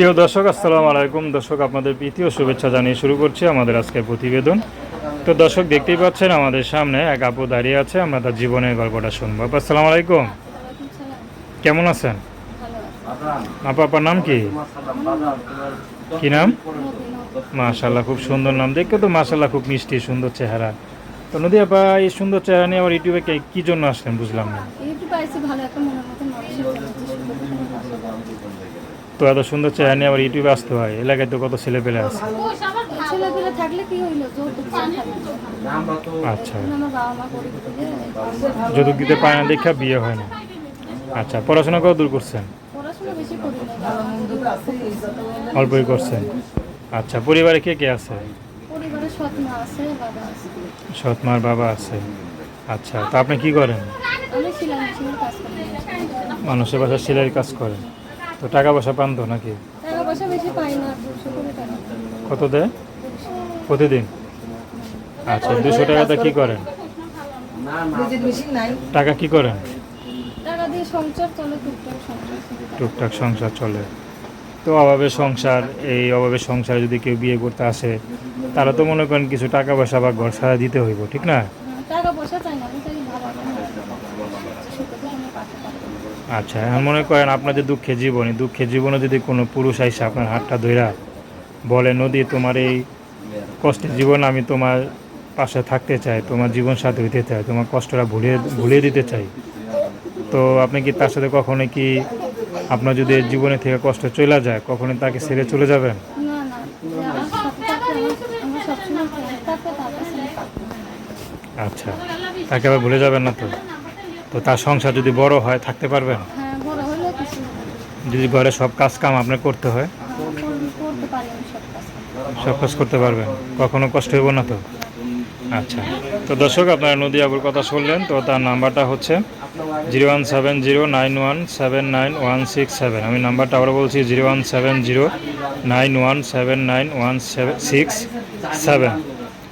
প্রিয় দর্শক, আসসালামু আলাইকুম। দর্শক, আপনাদের প্রীতি ও শুভেচ্ছা জানিয়ে শুরু করছি আমাদের আজকের প্রতিবেদন। তো দর্শক, দেখতেই পাচ্ছেন আমাদের সামনে এক আপু দাঁড়িয়ে আছে, আমরা তার জীবনের গল্পটা শুনব। আপা, আসসালামু আলাইকুম। কেমন আছেন? আপু, আপনার নাম কি? কি নাম? মাশাল্লাহ খুব সুন্দর নাম। দেখতে তো মাশাল্লাহ খুব মিষ্টি, সুন্দর চেহারা। তো নদী আপা, এই সুন্দর চেহারা নিয়ে আমার ইউটিউবে কি জন্য আসলেন, বুঝলাম না। তো এত সুন্দর চেহারা নিয়ে আবার ইউটিউবে আসতে হয়। এলাকায় তো কত ছেলে পেলে আছে। ছেলেপেলে থাকলে কি হইল? যৌতুক চান থাকবে আচ্ছা। যৌতুক দিতে পারে না দেখা বিয়ে হয় না। আচ্ছা পড়াশোনা কত দূর করছেন অল্পই করছেন। আচ্ছা পরিবারে কে কে আছে? পরিবারে সৎ বাবা আছে। মার বাবা আছে। আচ্ছা তা আপনি কি করেন? মানুষের বাসায় সেলাইয়ের কাজ করেন। তো টাকা পয়সা পান তো নাকি? টাকা পয়সা বেশি পাই না টাকা। কত দেয়? প্রতিদিন? আচ্ছা দুশো টাকাতে কি করেন? টাকা কি করেন? টাকা দিয়ে সংসার চলে টুকটাক সংসার চলে। টুকটাক সংসার চলে। তো অভাবে সংসার এই অভাবে সংসারে যদি কেউ বিয়ে করতে আসে তারা তো মনে করেন কিছু টাকা পয়সা বা ঘর সারা দিতে হইব ঠিক না? হ্যাঁ, টাকা পয়সা চাই না আমি চাই ভালো সুখে তো আমি পাশে পাবো আচ্ছা মনে করেন আপনাদের দুঃখের জীবনে দুঃখের জীবনে যদি কোনো পুরুষ আইসে আপনার হাতটা ধইরা বলে, নদী, তোমার এই কষ্টের জীবন আমি তোমার পাশে থাকতে চাই, তোমার জীবন সাথে হইতে চাই, তোমার কষ্টটা ভুলিয়ে ভুলিয়ে দিতে চাই। তো আপনি কি তার সাথে কখনো কি আপনার যদি জীবনে থেকে কষ্ট চলে যায়, কখনো তাকে ছেড়ে চলে যাবেন? আচ্ছা তাকে আবার ভুলে যাবেন না তো? তো তার সংসার যদি বড় হয় থাকতে পারবেন হ্যাঁ। যদি ঘরে সব কাজ কাম আপনার করতে হয়? হ্যাঁ, সব কাজ করতে পারবেন কখনো কষ্ট হইব না তো? আচ্ছা। তো দর্শক আপনারা নদী আবুর কথা শুনলেন তো তার নাম্বারটা হচ্ছে zero one seven zero nine one seven nine one six seven. আমি নাম্বারটা আবার বলছি zero one seven zero nine one seven nine one seven six seven.